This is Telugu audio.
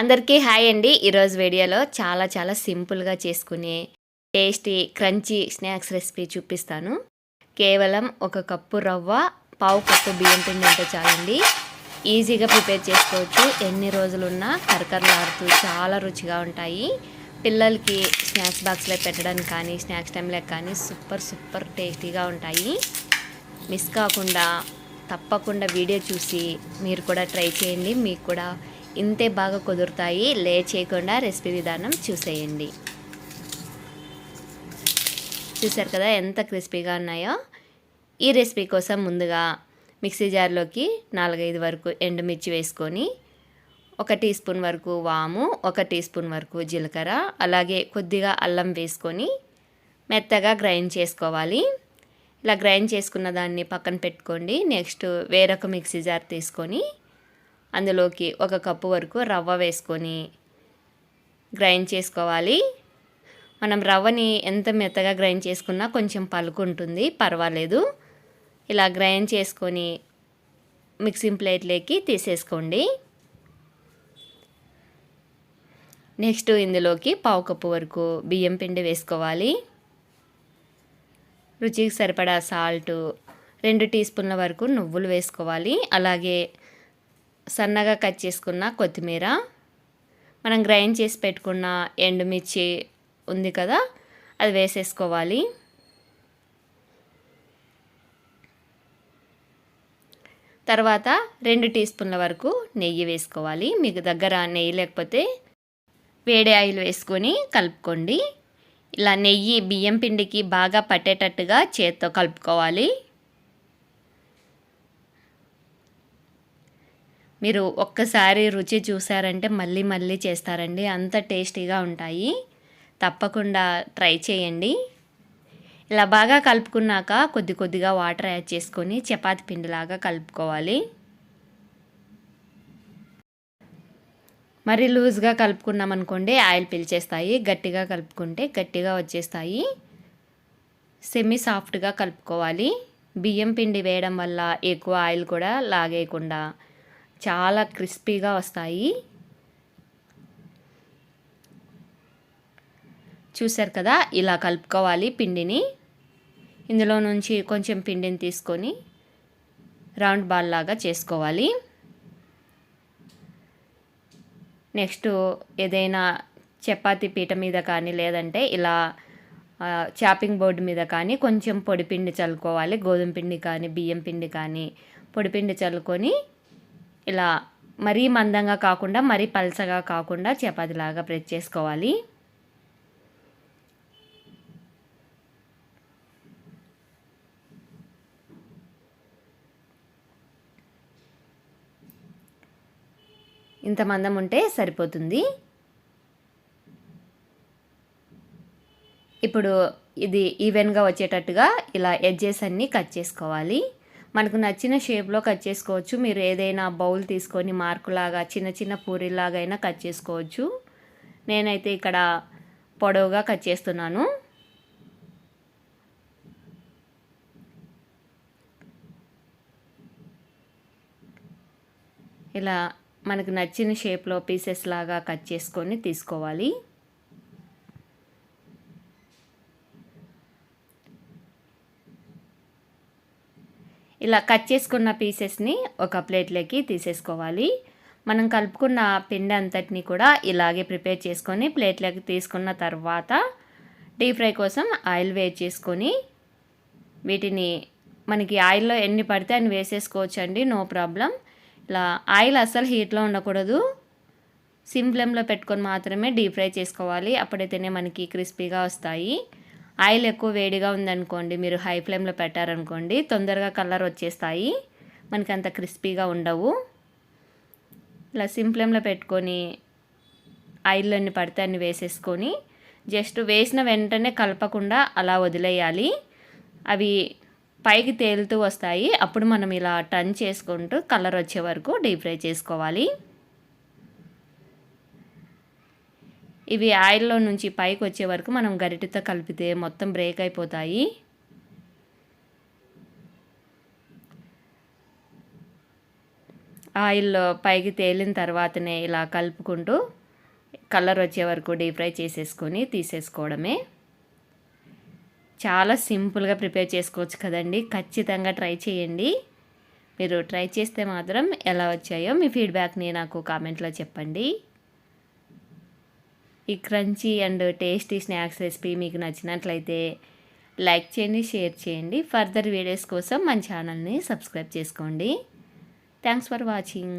అందరికీ హాయ్ అండి. ఈరోజు వీడియోలో చాలా చాలా సింపుల్గా చేసుకునే టేస్టీ క్రంచీ స్నాక్స్ రెసిపీ చూపిస్తాను. కేవలం ఒక కప్పు రవ్వ పావు కప్పు బియ్యం పిండి ఉంటే చాలండి. ఈజీగా ప్రిపేర్ చేసుకోవచ్చు. ఎన్ని రోజులున్నా కరకరలాడుతూ చాలా రుచిగా ఉంటాయి. పిల్లలకి స్నాక్స్ బాక్స్లో పెట్టడానికి కానీ స్నాక్స్ టైంలో కానీ సూపర్ సూపర్ టేస్టీగా ఉంటాయి. మిస్ కాకుండా తప్పకుండా వీడియో చూసి మీరు కూడా ట్రై చేయండి. మీకు కూడా ఇంతే బాగా కుదురుతాయి. లే చేయకుండా రెసిపీ విధానం చూసేయండి. చూసారు కదా ఎంత క్రిస్పీగా ఉన్నాయో? ఈ రెసిపీ కోసం ముందుగా మిక్సీ జార్లోకి నాలుగైదు వరకు ఎండుమిర్చి వేసుకొని ఒక టీ స్పూన్ వరకు వాము ఒక టీ స్పూన్ వరకు జీలకర్ర అలాగే కొద్దిగా అల్లం వేసుకొని మెత్తగా గ్రైండ్ చేసుకోవాలి. ఇలా గ్రైండ్ చేసుకున్న దాన్ని పక్కన పెట్టుకోండి. నెక్స్ట్ వేరొక మిక్సీ జార్ తీసుకొని అందులోకి ఒక కప్పు వరకు రవ్వ వేసుకొని గ్రైండ్ చేసుకోవాలి. మనం రవ్వని ఎంత మెత్తగా గ్రైండ్ చేసుకున్నా కొంచెం పలుకుంటుంది పర్వాలేదు. ఇలా గ్రైండ్ చేసుకొని మిక్సింగ్ ప్లేట్లోకి తీసేసుకోండి. నెక్స్ట్ ఇందులోకి పావు కప్పు వరకు బియ్యం పిండి వేసుకోవాలి. రుచికి సరిపడా సాల్టు రెండు టీ స్పూన్ల వరకు నువ్వులు వేసుకోవాలి. అలాగే సన్నగా కట్ చేసుకున్న కొత్తిమీర. మనం గ్రైండ్ చేసి పెట్టుకున్న ఎండుమిర్చి ఉంది కదా అది వేసేసుకోవాలి. తర్వాత రెండు టీ స్పూన్ల వరకు నెయ్యి వేసుకోవాలి. మీకు దగ్గర నెయ్యి లేకపోతే వేడి ఆయిల్ వేసుకొని కలుపుకోండి. ఇలా నెయ్యి బియ్యం పిండికి బాగా పట్టేటట్టుగా చేత్తో కలుపుకోవాలి. మీరు ఒక్కసారి రుచి చూసారంటే మళ్ళీ మళ్ళీ చేస్తారండి. అంత టేస్టీగా ఉంటాయి. తప్పకుండా ట్రై చేయండి. ఇలా బాగా కలుపుకున్నాక కొద్ది కొద్దిగా వాటర్ యాడ్ చేసుకొని చపాతి పిండిలాగా కలుపుకోవాలి. మరి లూజ్గా కలుపుకున్నాం అనుకోండి ఆయిల్ పిలిచేస్తాయి. గట్టిగా కలుపుకుంటే గట్టిగా వచ్చేస్తాయి. సెమీ సాఫ్ట్గా కలుపుకోవాలి. బియ్యం పిండి వేయడం వల్ల ఎక్కువ ఆయిల్ కూడా లాగేయకుండా చాలా క్రిస్పీగా వస్తాయి. చూసారు కదా? ఇలా కలుపుకోవాలి పిండిని. ఇందులో నుంచి కొంచెం పిండిని తీసుకొని రౌండ్ బాల్ లాగా చేసుకోవాలి. నెక్స్ట్ ఏదైనా చపాతి పీట మీద కానీ లేదంటే ఇలా చాపింగ్ బోర్డు మీద కానీ కొంచెం పొడిపిండి చల్లుకోవాలి. గోధుమ పిండి కానీ బియ్యం పిండి కానీ పొడిపిండి చల్లుకొని ఇలా మరీ మందంగా కాకుండా మరీ పలసగా కాకుండా చపాతీలాగా ప్రెస్ చేసుకోవాలి. ఇంత మందం ఉంటే సరిపోతుంది. ఇప్పుడు ఇది ఈవెన్గా వచ్చేటట్టుగా ఇలా ఎడ్జెస్ అన్నీ కట్ చేసుకోవాలి. మనకు నచ్చిన షేప్లో కట్ చేసుకోవచ్చు. మీరు ఏదైనా బౌల్ తీసుకొని మార్కులాగా చిన్న చిన్న పూరిలాగా అయినా కట్ చేసుకోవచ్చు. నేనైతే ఇక్కడ పొడవుగా కట్ చేస్తున్నాను. ఇలా మనకు నచ్చిన షేప్లో పీసెస్ లాగా కట్ చేసుకొని తీసుకోవాలి. ఇలా కట్ చేసుకున్న పీసెస్ని ఒక ప్లేట్లోకి తీసేసుకోవాలి. మనం కలుపుకున్న పిండి అంతటిని కూడా ఇలాగే ప్రిపేర్ చేసుకొని ప్లేట్లోకి తీసుకున్న తర్వాత డీప్ ఫ్రై కోసం ఆయిల్ వేడి చేసుకొని వీటిని మనకి ఆయిల్లో ఎన్ని పడితే అని వేసేసుకోవచ్చు అండి నో ప్రాబ్లం. ఇలా ఆయిల్ అస్సలు హీట్లో ఉండకూడదు. సిమ్ ఫ్లేమ్లో పెట్టుకొని మాత్రమే డీప్ ఫ్రై చేసుకోవాలి. అప్పుడైతేనే మనకి క్రిస్పీగా వస్తాయి. ఆయిల్ ఎక్కువ వేడిగా ఉందనుకోండి మీరు హై ఫ్లేమ్లో పెట్టారనుకోండి తొందరగా కలర్ వచ్చేస్తాయి. మనకి అంత క్రిస్పీగా ఉండవు. ఇలా సిమ్ పెట్టుకొని ఆయిల్ అన్ని పడితే అన్ని వేసేసుకొని జస్ట్ వేసిన వెంటనే కలపకుండా అలా వదిలేయాలి. అవి పైకి తేలుతూ వస్తాయి. అప్పుడు మనం ఇలా టర్న్ చేసుకుంటూ కలర్ వచ్చే వరకు డీప్ ఫ్రై చేసుకోవాలి. ఇవి ఆయిల్లో నుంచి పైకి వచ్చే వరకు మనం గరిటెతో కలిపితే మొత్తం బ్రేక్ అయిపోతాయి. ఆయిల్లో పైకి తేలిన తర్వాతనే ఇలా కలుపుకుంటూ కలర్ వచ్చే వరకు డీప్ ఫ్రై చేసేసుకొని తీసేసుకోవడమే. చాలా సింపుల్గా ప్రిపేర్ చేసుకోవచ్చు కదండి. ఖచ్చితంగా ట్రై చేయండి. మీరు ట్రై చేస్తే మాత్రం ఎలా వచ్చాయో మీ ఫీడ్బ్యాక్ని నాకు కామెంట్లో చెప్పండి. ఈ crunchy and tasty snacks recipe మీకు నచ్చినట్లయితే లైక్ చేయండి షేర్ చేయండి. ఫర్దర్ వీడియోస్ కోసం మన ఛానల్ని సబ్స్క్రైబ్ చేసుకోండి. Thanks for watching.